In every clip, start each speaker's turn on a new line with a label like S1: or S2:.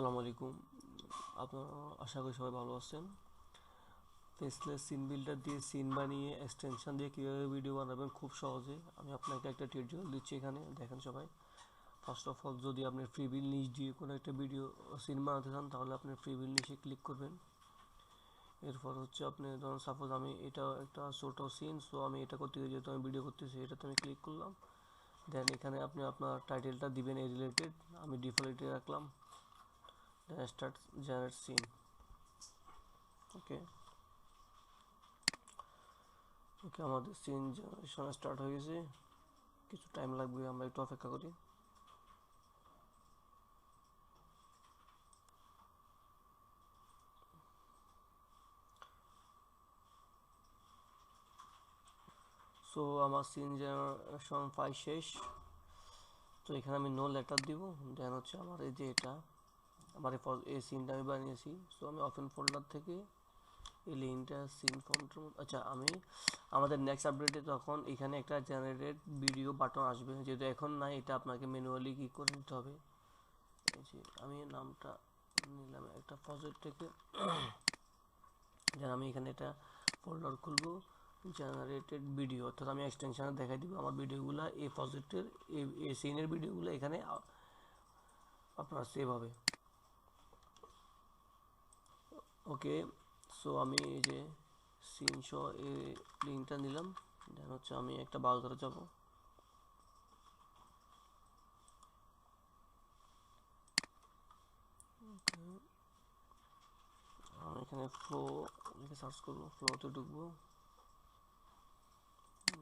S1: আসসালামু আলাইকুম। আপনারা আশা করি সবাই ভালো আছেন। ফেসলেস সিন বিল্ডার দিয়ে সিন বানিয়ে এক্সটেনশন দিয়ে কীভাবে ভিডিও বানাবেন খুব সহজে। আমি আপনাকে একটা টিউটোরিয়াল দিচ্ছি এখানে, দেখেন সবাই। ফার্স্ট অফ অল যদি আপনি ফ্রি বিল নিচ দিয়ে কোনো একটা ভিডিও সিন বানাতে চান, তাহলে আপনি ফ্রি বিল নিচে ক্লিক করবেন। এরপর হচ্ছে আপনি ধরুন সাপোজ আমি এটা একটা ছোটো সিন সো আমি এটা করতে গিয়ে যেহেতু আমি ভিডিও করতেছি, এটাতে আমি ক্লিক করলাম। দেন এখানে আপনি আপনার টাইটেলটা দিবেন এই রিলেটেড আমি ডিফল্টে রাখলাম। Then start generate scene okay আমাদের সিন জেনারেশন স্টার্ট হয়ে গেছে। কিছু টাইম লাগবে, আমরা একটু অপেক্ষা করি। সো আমার সিন জেনারেশন ফাইল শেষ। তো এখানে আমি নো লেটার দিব। দেন হচ্ছে আমার এই যে এটা। আমার এই ফল- এই সিনটা আমি বানিয়েছি। সো আমি ওপেন ফোল্ডার থেকে এই লিঙ্কটা সিন ফোল্ডার আচ্ছা আমি আমাদের নেক্সট আপডেটে তখন এখানে একটা জেনারেটেড ভিডিও বাটন আসবে। যেহেতু এখন নাই, এটা আপনাকে ম্যানুয়ালি কি করে নিতে হবে? আমি নামটা নিলাম একটা প্রজেক্ট থেকে। যেন আমি এখানে একটা ফোল্ডার খুলবো জেনারেটেড ভিডিও অর্থাৎ আমি এক্সটেনশানে দেখাই দিব আমার ভিডিওগুলো এই প্রজেক্টের এই সিনের ভিডিওগুলো এখানে আপনার সেভ হবে। ওকে সো আমি এই যে সিন শো এই লিঙ্কটা নিলাম। দেন হচ্ছে আমি একটা ব্রাউজারে যাব। আমি এখানে ফ্লো লিখে সার্চ করব ফ্লোতে ঢুকবো।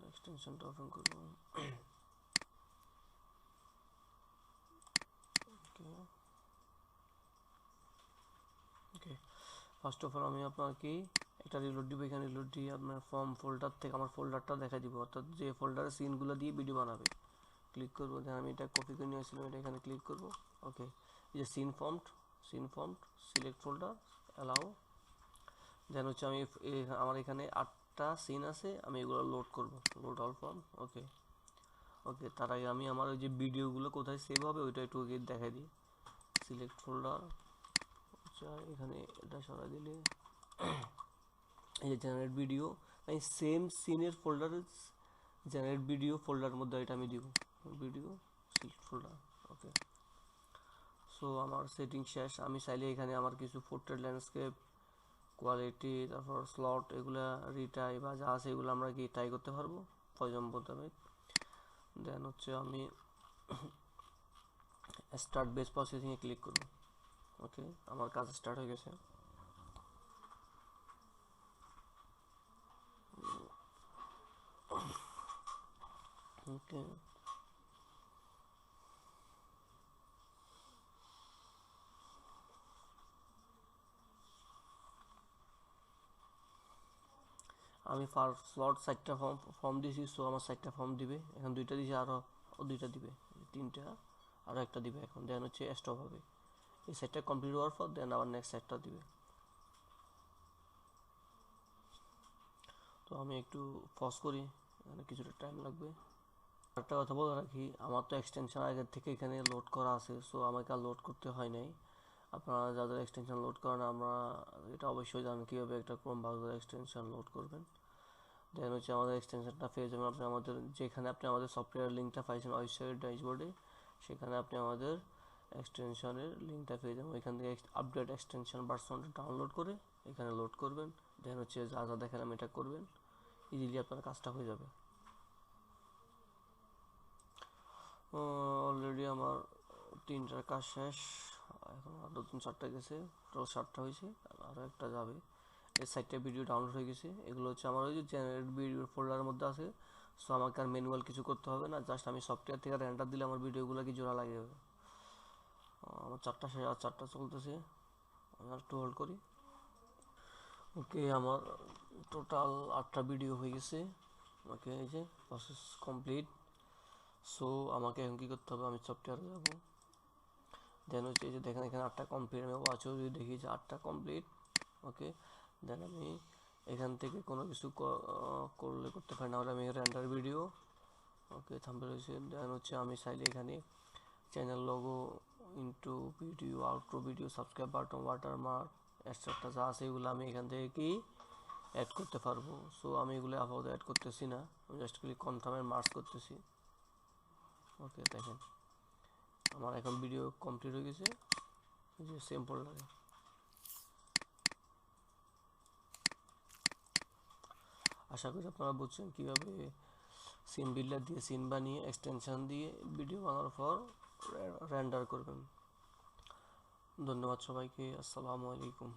S1: এক্সটেনশনটা ওপেন করব okay okay first of all আমি আপনাকে একটা রিলোড দিব, এখানে রিলোড দিয়ে আপনার ফর্ম ফোল্ডার থেকে আমার ফোল্ডারটা দেখা দিব। অর্থাৎ যে ফোল্ডারে সিনগুলো দিয়ে ভিডিও বানাবে। ক্লিক করব দেন আমি এটা কপি করে নিয়ে আসলাম, এটা এখানে ক্লিক করব। ওকে এই যে scene formed scene formed select folder allow then হচ্ছে আমি আমার এখানে আটটা সিন আছে, আমি এগুলো লোড করব। Load all form okay okay তার আগে আমি আমার ওই যে ভিডিওগুলো কোথায় সেভ হবে, ওইটা একটু দেখাই দিই। সিলেক্ট ফোল্ডার আচ্ছা এখানে এটা সরা দিলে। এই যে জেনারেট ভিডিও আমি সেম সিনের ফোল্ডারে জেনারেট ভিডিও ফোল্ডার মধ্যে এটা আমি দিব। Video select folder okay so আমার সেটিং শেষ। আমি চাইলে এখানে আমার কিছু পোর্ট্রেট ল্যান্ডস্কেপ কোয়ালিটি তারপর স্লট এগুলা রিটাই বা যা আছে এগুলো আমরা কি ট্রাই করতে পারব? প্রয়োজন মোতাবেক দেন হচ্ছে আমি স্টার্ট বেস প্রসেসিংয়ে ক্লিক করব। ওকে, আমার কাজ স্টার্ট হয়ে গেছে। ওকে। আমি ফার স্লট চারটা ফর্ম ফর্ম দিয়েছি সো আমার চারটা ফর্ম দিবে। এখন দুইটা দিয়েছি আরও দুইটা দিবে, তিনটা আরও একটা দিবে এখন। দেন হচ্ছে স্টপ হবে এই সেটটা কমপ্লিট হওয়ার পর দেন আবার নেক্সট সেটটা দিবে। তো আমি একটু পজ করি এখানে কিছুটা টাইম লাগবে। একটা কথা বলে রাখি, আমার তো এক্সটেনশন আগের থেকে এখানে লোড করা আছে সো আমাকে আর লোড করতে হয় নাই। আপনারা যাদের এক্সটেনশন লোড করেন আমরা এটা অবশ্যই জানেন কীভাবে একটা ক্রোম ব্রাউজার এক্সটেনশন লোড করবেন। দেন হচ্ছে আমাদের এক্সটেনশনটা পেয়ে যাবেন আপনি আমাদের, যেখানে আপনি আমাদের সফটওয়্যার লিঙ্কটা পাইছেন ওয়েবসাইট ড্যাশবোর্ডে সেখানে আপনি আমাদের এক্সটেনশনের লিঙ্কটা পেয়ে যাবেন। ওইখান থেকে আপডেট এক্সটেনশন ভার্সনটা ডাউনলোড করে এখানে লোড করবেন। দেন হচ্ছে যা যা দেখালাম এটা করবেন। ইজিলি আপনার কাজটা হয়ে যাবে। অলরেডি আমার তিনটার কাজ শেষ। এখন আর নতুন চারটা গেছে টোটাল সাতটা হয়েছে আরও একটা যাবে। এই সাইটটা ভিডিও ডাউনলোড হয়ে গেছে। এগুলো হচ্ছে আমার ওই যে জেনারেট ভিডিও ফোল্ডারের মধ্যে আছে। সো আমাকে আর ম্যানুয়াল কিছু করতে হবে না। জাস্ট আমি সফটওয়্যার থেকে রেন্ডার দিলে আমার ভিডিওগুলো কি জোড়া লাগে? যাবে আমার চারটা শেষ আর চারটা চলতেছে। আমি আর একটু হোল্ড করি। ওকে, আমার টোটাল আটটা ভিডিও হয়ে গেছে। ওকে এই যে প্রসেস কমপ্লিট সো আমাকে এখন কী করতে হবে? আমি সফটওয়্যারে যাব। দেন হচ্ছে এই যে দেখেন, এখানে আটটা কমপ্লিট আমি ওয়াচও যদি দেখি যে আটটা কমপ্লিট ওকে দেন আমি এখান থেকে কোনো কিছু করলে করতে পারি না। হলে আমি রেন্ডার ভিডিও ওকে থাম্বনেল হয়েছে। দেন হচ্ছে আমি চাইলে এখানে channel logo intro video outro video subscribe button watermark extra যা আছে এগুলো আমি এখান থেকে কি অ্যাড করতে পারব? সো আমি এগুলো আপাতত অ্যাড করতেছি না। আমি জাস্ট ক্লিক কনফার্মের মার্কস করতেছি। ওকে দেখেন। আমার এখন ভিডিও কমপ্লিট হয়ে গেছে। যে সেম ফোল্ডারে আশা করি আপনারা বুঝছেন কীভাবে সিন বিল্ডার দিয়ে সিন বানিয়ে এক্সটেনশন দিয়ে ভিডিও বানানোর পর রেন্ডার করবেন। ধন্যবাদ সবাইকে আসসালামু আলাইকুম।